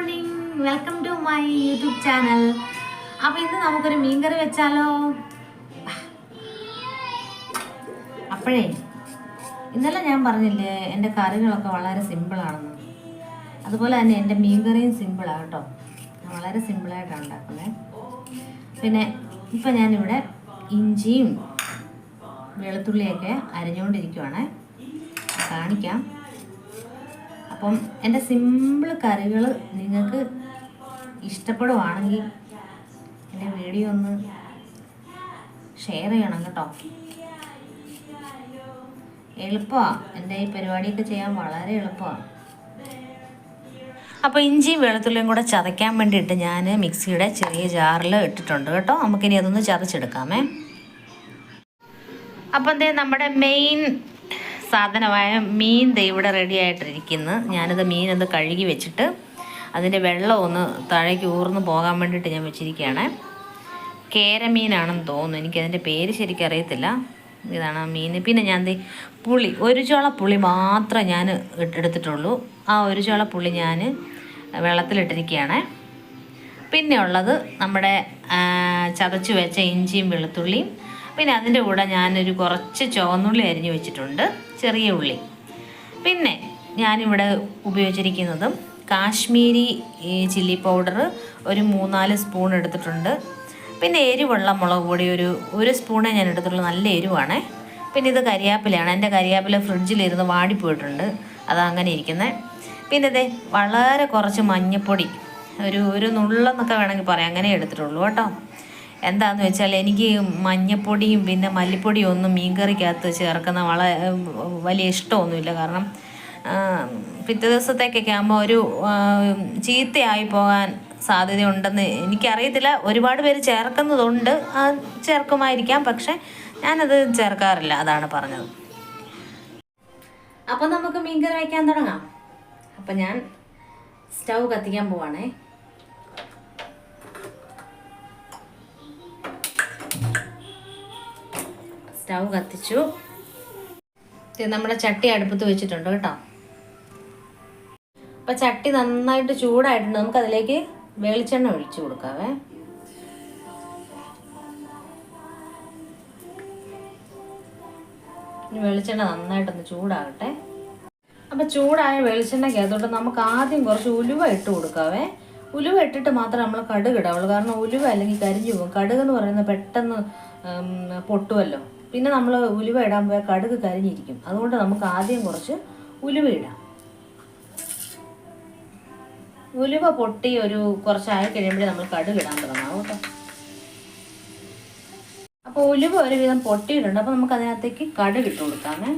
Morning welcome to my YouTube channel അപ്പോൾ ഇന്ന് നമുക്കൊരു മീൻകറി വെച്ചാലോ? അപ്പോഴേ ഇന്നലെ ഞാൻ പറഞ്ഞില്ലേ എന്റെ കറികളൊക്കെ വളരെ സിമ്പിളാണെന്ന് അതുപോലെ തന്നെ എന്റെ മീൻകറിയും സിമ്പിളാണ് കേട്ടോ. വളരെ സിമ്പിളായിട്ടാണ് ഉണ്ടാക്കുന്നത് പിന്നെ ഇപ്പം ഞാനിവിടെ ഇഞ്ചിയും വെളുത്തുള്ളിയൊക്കെ അരിഞ്ഞുകൊണ്ടിരിക്കുവാണ്. കാണിക്കാം. അപ്പം എന്റെ സിമ്പിൾ കറികൾ നിങ്ങൾക്ക് ഇഷ്ടപ്പെടുവാണെങ്കിൽ എന്റെ വീഡിയോ ഒന്ന് ഷെയർ ചെയ്യണം കേട്ടോ. എളുപ്പമാണ് എന്റെ ഈ പരിപാടിയൊക്കെ ചെയ്യാൻ വളരെ എളുപ്പമാണ്. അപ്പോൾ ഇഞ്ചിയും വെളുത്തുള്ളിയും കൂടെ ചതയ്ക്കാൻ വേണ്ടിയിട്ട് ഞാൻ മിക്സിയുടെ ചെറിയ ജാറിൽ ഇട്ടിട്ടുണ്ട് കേട്ടോ. നമുക്കിനി അതൊന്ന് ചതച്ചെടുക്കാമേ. അപ്പം എന്തേ നമ്മുടെ മെയിൻ സാധനമായ മീൻ ദേ ഇവിടെ റെഡി ആയിട്ടിരിക്കുന്നു. ഞാനത് ഒന്ന് കഴുകി വെച്ചിട്ട് അതിന്റെ വെള്ളം ഒന്ന് താഴേക്ക് ഊർന്ന് പോകാൻ വേണ്ടിയിട്ട് ഞാൻ വെച്ചിരിക്കുകയാണ്. കേരമീനാണെന്ന് തോന്നുന്നു. എനിക്കതിന്റെ പേര് ശരിക്കും അറിയത്തില്ല. ഇതാണ് മീൻ. പിന്നെ ഞാൻ എന്തേ പുളി ഒരു ചോള പുളി മാത്രമേ ഞാൻ എടുത്തിട്ടുള്ളൂ. ആ ഒരു ചോള പുളി ഞാൻ വെള്ളത്തിലിട്ടിരിക്കുകയാണ്. പിന്നെ ഉള്ളത് നമ്മുടെ ചതച്ച് വെച്ച ഇഞ്ചിയും വെളുത്തുള്ളിയും. പിന്നെ അതിന്റെ കൂടെ ഞാനൊരു കുറച്ച് ചുവന്നുള്ളി അരിഞ്ഞു വെച്ചിട്ടുണ്ട്. ചെറിയ ഉള്ളി. പിന്നെ ഞാനിവിടെ ഉപയോഗിച്ചിരിക്കുന്നതും കാശ്മീരി ചില്ലി പൗഡർ ഒരു മൂന്നാൽ സ്പൂൺ എടുത്തിട്ടുണ്ട്. പിന്നെ എരിവുള്ള മുളക് പൊടി ഒരു ഒരു സ്പൂണേ ഞാൻ എടുത്തിട്ടുള്ളൂ. നല്ല എരിവാണ്. പിന്നെ ഇത് കരിയാപ്പിലയാണ്. എന്റെ കരിയാപ്പില ഫ്രിഡ്ജിലിരുന്ന് വാടിപ്പോയിട്ടുണ്ട്. അത് അങ്ങനെ ഇരിക്കുന്നത് പിന്നെ ഇതേ വളരെ കുറച്ച് മഞ്ഞൾപ്പൊടി ഒരു ഒരു നുള്ളെന്നൊക്കെ വേണമെങ്കിൽ പറയാം. അങ്ങനെ എടുത്തിട്ടുള്ളൂ കേട്ടോ. എന്താന്ന് വെച്ചാൽ എനിക്ക് മഞ്ഞപ്പൊടിയും പിന്നെ മല്ലിപ്പൊടിയും ഒന്നും മീൻകറിക്കകത്ത് ചേർക്കുന്ന വള വലിയ ഇഷ്ടമൊന്നുമില്ല. കാരണം പിറ്റേ ദിവസത്തേക്കൊക്കെ ആകുമ്പോൾ ഒരു ചീത്തയായി പോകാൻ സാധ്യതയുണ്ടെന്ന് എനിക്കറിയത്തില്ല. ഒരുപാട് പേര് ചേർക്കുന്നതുണ്ട്. ചേർക്കുമായിരിക്കാം. പക്ഷെ ഞാനത് ചേർക്കാറില്ല. അതാണ് പറഞ്ഞത്. അപ്പം നമുക്ക് മീൻകറി വയ്ക്കാൻ തുടങ്ങാം. അപ്പം ഞാൻ സ്റ്റൗ കത്തിക്കാൻ പോവാണേ. സ്റ്റൗ കത്തിച്ചു. നമ്മുടെ ചട്ടി അടുപ്പത്ത് വെച്ചിട്ടുണ്ട് കേട്ടോ. അപ്പൊ ചട്ടി നന്നായിട്ട് ചൂടായിട്ടുണ്ട്. നമുക്ക് അതിലേക്ക് വെളിച്ചെണ്ണ ഒഴിച്ചു കൊടുക്കാവേ. വെളിച്ചെണ്ണ നന്നായിട്ടൊന്ന് ചൂടാകട്ടെ. അപ്പൊ ചൂടായ വെളിച്ചെണ്ണയ്ക്കകത്തോട്ട് നമുക്ക് ആദ്യം കുറച്ച് ഉലുവ ഇട്ട് കൊടുക്കാവേ. ഉലുവ ഇട്ടിട്ട് മാത്രമേ നമ്മൾ കടുക് ഇടാവുള്ളൂ. കാരണം ഉലുവ അല്ലെങ്കിൽ കരിഞ്ഞു പോകും. കടുക് എന്ന് പറയുന്നത് പെട്ടെന്ന് പൊട്ടുമല്ലോ പിന്നെ നമ്മൾ ഉലുവ ഇടാൻ പോയാൽ കടുക് കരിഞ്ഞിരിക്കും. അതുകൊണ്ട് നമുക്ക് ആദ്യം കുറച്ച് ഉലുവ ഇടാം. ഉലുവ പൊട്ടി ഒരു കുറച്ചായി കഴിയുമ്പോഴേ നമ്മൾ കടുക് ഇടാൻ തുടങ്ങാം കേട്ടോ. അപ്പോൾ ഉലുവ ഒരുവിധം പൊട്ടിയിട്ടുണ്ട്. അപ്പോൾ നമുക്ക് അതിനകത്തേക്ക് കടുക് ഇട്ട് കൊടുക്കാമേ.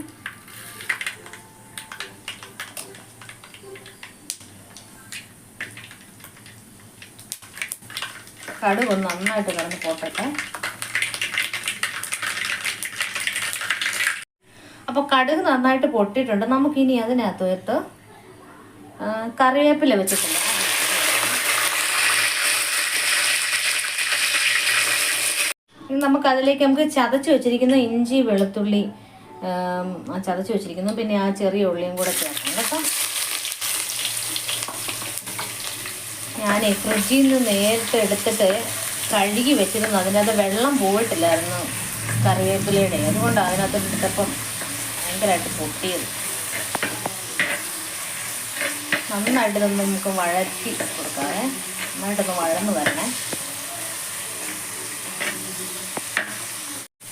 കടുക് ഒന്ന് നന്നായിട്ട് കിടന്ന് പോട്ടട്ടെ. അപ്പോൾ കടുക് നന്നായിട്ട് പൊട്ടിയിട്ടുണ്ട്. നമുക്കിനി അതിനകത്തോട്ട് കറിവേപ്പില വെച്ചിട്ടുണ്ട്. നമുക്ക് അതിലേക്ക് നമുക്ക് ചതച്ച് വെച്ചിരിക്കുന്ന ഇഞ്ചി വെളുത്തുള്ളി ചതച്ച് വെച്ചിരിക്കുന്നു. പിന്നെ ആ ചെറിയ ഉള്ളിയും കൂടെ ചേർക്കണം കേട്ടോ. ഞാൻ ഫ്രിഡ്ജിൽ നിന്ന് നേരിട്ട് എടുത്തിട്ട് കഴുകി വെച്ചിരുന്നു. അതിനകത്ത് വെള്ളം പോയിട്ടില്ലായിരുന്നു കറിവേപ്പിലയുടെ അതുകൊണ്ട് അതിനകത്ത് എടുത്തപ്പം ഭയങ്കരമായിട്ട് പൊട്ടിയത്. നന്നായിട്ട് ഇതൊന്ന് നമുക്ക് വഴറ്റി കൊടുക്കാവേ. നന്നായിട്ടൊന്ന് വഴന്ന് വരണേ.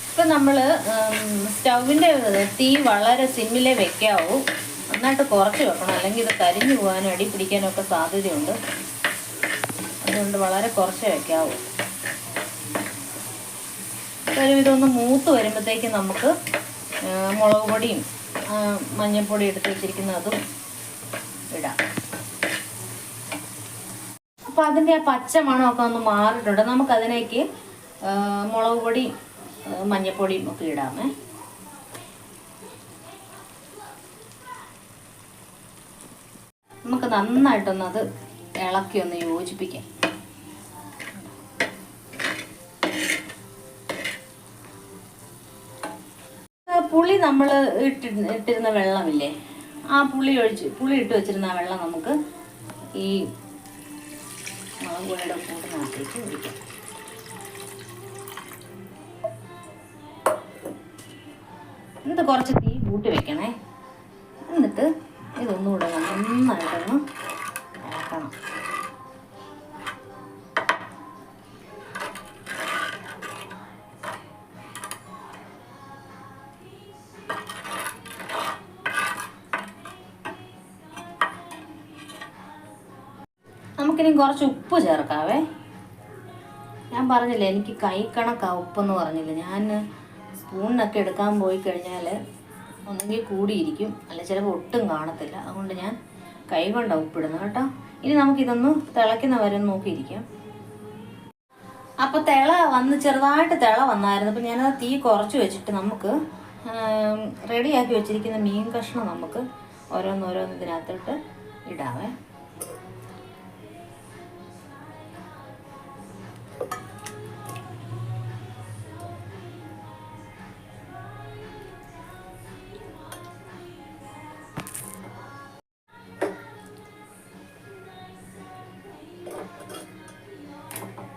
ഇപ്പം നമ്മൾ സ്റ്റൗവിന്റെ തീ വളരെ സിമ്മിലേ വെക്കാവൂ. നന്നായിട്ട് കുറച്ച് വെക്കണം. അല്ലെങ്കിൽ ഇത് കരിഞ്ഞു പോകാനും അടി പിടിക്കാനും ഒക്കെ സാധ്യതയുണ്ട്. അതുകൊണ്ട് വളരെ കുറച്ച് വെക്കാവൂ. ഒരു ഇതൊന്ന് മൂത്ത് വരുമ്പോഴത്തേക്ക് നമുക്ക് മുളക് പൊടിയും മഞ്ഞൾപ്പൊടി എടുത്ത് വെച്ചിരിക്കുന്ന അതും ഇടാം. അപ്പോൾ അതിന്റെ ആ പച്ച മണമൊക്കെ ഒന്ന് മാറിയിട്ടുണ്ട്. നമുക്കതിലേക്ക് മുളക് പൊടിയും മഞ്ഞൾപ്പൊടിയും ഒക്കെ ഇടാമേ. നമുക്ക് നന്നായിട്ടൊന്നത് ഇളക്കി ഒന്ന് യോജിപ്പിക്കാം. പുളി നമ്മൾ ഇട്ടി ഇട്ടിരുന്ന വെള്ളമില്ലേ? ആ പുളി ഒഴിച്ച് പുളി ഇട്ട് വെച്ചിരുന്ന ആ വെള്ളം നമുക്ക് ഈ മുളക് പൊടിയുടെ കൂട്ടിനകത്തേക്ക് ഒഴിക്കാം. എന്നിട്ട് കുറച്ച് തീ കൂട്ടി വെക്കണേ. എന്നിട്ട് ഇതൊന്നുകൂടെ നന്നായിട്ടൊന്ന് ഇളക്കണം. നമുക്കിനി കുറച്ച് ഉപ്പ് ചേർക്കാവേ. ഞാൻ പറഞ്ഞില്ല എനിക്ക് കൈ കണക്കാ ഉപ്പെന്ന് പറഞ്ഞില്ല. ഞാൻ സ്പൂണിനൊക്കെ എടുക്കാൻ പോയി കഴിഞ്ഞാൽ ഒന്നെങ്കിൽ കൂടിയിരിക്കും അല്ല ചിലപ്പോൾ ഒട്ടും കാണത്തില്ല. അതുകൊണ്ട് ഞാൻ കൈ കൊണ്ടാണ് ഉപ്പിടുന്നത് കേട്ടോ. ഇനി നമുക്കിതൊന്ന് തിളയ്ക്കുന്ന വരെ നോക്കിയിരിക്കാം. അപ്പോൾ തിള വന്ന് ചെറുതായിട്ട് തിള വന്നായിരുന്നു. അപ്പോൾ ഞാനത് തീ കുറച്ച് വെച്ചിട്ട് നമുക്ക് റെഡിയാക്കി വെച്ചിരിക്കുന്ന മീൻ കഷ്ണം നമുക്ക് ഓരോന്നോരോന്ന് ഇതിനകത്തോട്ട് ഇടാവേ.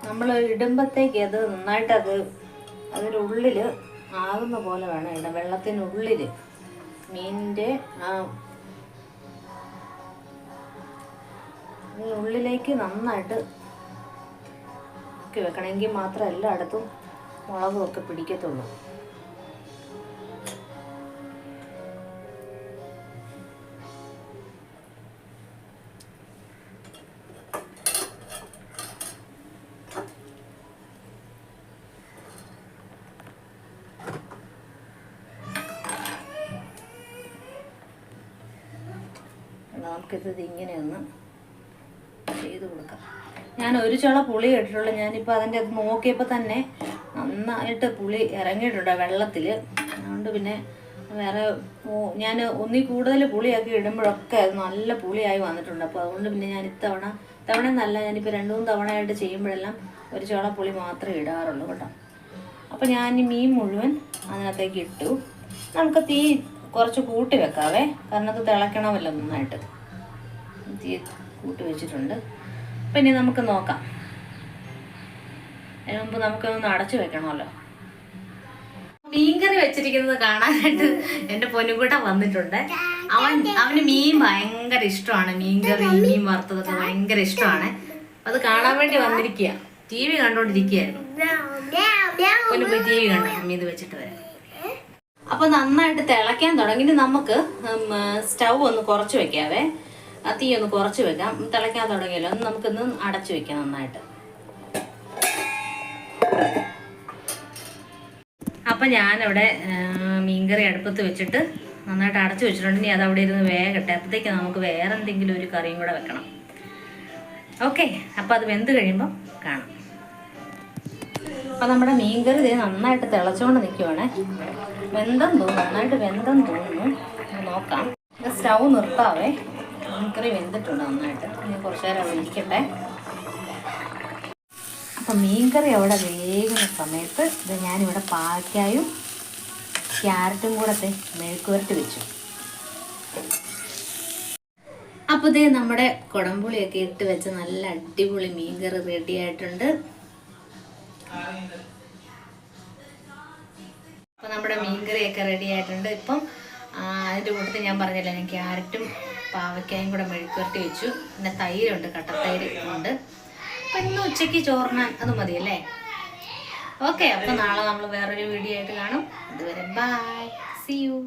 നമ്മൾ ഇടുമ്പത്തേക്ക് അത് നന്നായിട്ട് അത് അതിന്റെ ഉള്ളിൽ ആകുന്ന പോലെ വേണം ഇടാൻ വെള്ളത്തിനുള്ളിൽ മീനിന്റെ ആ ഉള്ളിലേക്ക് നന്നായിട്ട് ഒക്കെ വെക്കണമെങ്കിൽ മാത്രം എല്ലായിടത്തും മുളകും ഒക്കെ പിടിക്കത്തുള്ളൂ. നമുക്കിത് ഇങ്ങനെ ഒന്ന് ചെയ്ത് കൊടുക്കാം. ഞാൻ ഒരു ചുള പുളി ഇട്ടിട്ടുള്ളൂ. ഞാനിപ്പോൾ അതിന്റെ അത് നോക്കിയപ്പോൾ തന്നെ നന്നായിട്ട് പുളി ഇറങ്ങിയിട്ടുണ്ട് വെള്ളത്തിൽ അതുകൊണ്ട് പിന്നെ വേറെ ഞാൻ ഒന്നിൽ കൂടുതൽ പുളിയാക്കി ഇടുമ്പോഴൊക്കെ അത് നല്ല പുളിയായി വന്നിട്ടുണ്ട്. അപ്പോൾ അതുകൊണ്ട് പിന്നെ ഞാൻ ഇത്തവണ തവണ നല്ല ഞാനിപ്പോൾ രണ്ട് മൂന്ന് തവണയായിട്ട് ചെയ്യുമ്പോഴെല്ലാം ഒരു ചോള പുളി മാത്രമേ ഇടാറുള്ളൂ കേട്ടോ. അപ്പോൾ ഞാൻ മീൻ മുഴുവൻ അതിനകത്തേക്ക് ഇട്ടു. നമുക്ക് തീ കുറച്ച് കൂട്ടി വെക്കാവേ. കാരണം അത് തിളയ്ക്കണമല്ലോ നന്നായിട്ട്. തീ കൂട്ടി വെച്ചിട്ടുണ്ട്. അപ്പം ഇനി നമുക്ക് നോക്കാം. അതിന് മുമ്പ് നമുക്കൊന്ന് അടച്ചു വെക്കണമല്ലോ. മീൻകറി വെച്ചിരിക്കുന്നത് കാണാനായിട്ട് എന്റെ പൊന്നുകൂട്ട വന്നിട്ടുണ്ട്. അവൻ അവന് മീൻ ഭയങ്കര ഇഷ്ടമാണ്. മീൻകറി മീൻ വറുത്തതൊക്കെ ഭയങ്കര ഇഷ്ടമാണ്. അത് കാണാൻ വേണ്ടി വന്നിരിക്കുക ടി വി കണ്ടോണ്ടിരിക്കുകയായിരുന്നു പൊന്നു ടി വി കണ്ടു? അമ്മ വെച്ചിട്ട് വരാം. അപ്പൊ നന്നായിട്ട് തിളയ്ക്കാൻ തുടങ്ങി. നമുക്ക് സ്റ്റൗ ഒന്ന് കുറച്ച് വെക്കാവേ. ആ തീ ഒന്ന് കുറച്ച് വെക്കാം. തിളയ്ക്കാൻ തുടങ്ങിയല്ലോ. നമുക്കൊന്ന് അടച്ചു വെക്കാം നന്നായിട്ട്. അപ്പം ഞാനവിടെ മീൻകറി അടുപ്പത്ത് വെച്ചിട്ട് നന്നായിട്ട് അടച്ചു വെച്ചിട്ടുണ്ട്. ഇനി അത് അവിടെ ഇരുന്ന് വേഗട്ടെ. അപ്പോഴത്തേക്ക് നമുക്ക് വേറെ എന്തെങ്കിലും ഒരു കറിയും കൂടെ വെക്കണം. ഓക്കെ. അപ്പം അത് വെന്ത് കഴിയുമ്പോൾ കാണാം. അപ്പം നമ്മുടെ മീൻകറി ഇത് നന്നായിട്ട് തിളച്ചുകൊണ്ട് നിൽക്കുവാണേ വെന്തം തോന്നുന്നു. നന്നായിട്ട് വെന്തം തോന്നുന്നു. നോക്കാം. സ്റ്റൗ നിർത്താവേ. മീൻകറി വെന്തിട്ടുണ്ട് നന്നായിട്ട്. ഇനി കുറച്ച് നേരം വിളിക്കട്ടെ അപ്പം മീൻകറി അവിടെ വേകുന്ന സമയത്ത് ഇത് ഞാനിവിടെ പാവയ്ക്കായും ക്യാരറ്റും കൂടെ മെഴുക്കുവരട്ടി വെച്ചു. അപ്പോൾ ഇതേ നമ്മുടെ കുടംപുളിയൊക്കെ ഇട്ട് വെച്ച നല്ല അടിപൊളി മീൻകറി റെഡി ആയിട്ടുണ്ട്. അപ്പോൾ നമ്മുടെ മീൻകറിയൊക്കെ റെഡി ആയിട്ടുണ്ട്. ഇപ്പം അതിന്റെ കൂട്ടത്തിൽ ഞാൻ പറഞ്ഞില്ല ഞാൻ ക്യാരറ്റും പാവയ്ക്കായും കൂടെ മെഴുക്കുവരട്ടി വെച്ചു. പിന്നെ തൈരുണ്ട് കട്ടത്തൈര് ഉണ്ട് അപ്പൊ ഇന്ന് ഉച്ചയ്ക്ക് ചോറിനാൻ അത് മതിയല്ലേ ഓക്കെ അപ്പൊ നാളെ നമ്മൾ വേറൊരു വീഡിയോ ആയിട്ട് കാണും. അതുവരെ ബൈ സി യു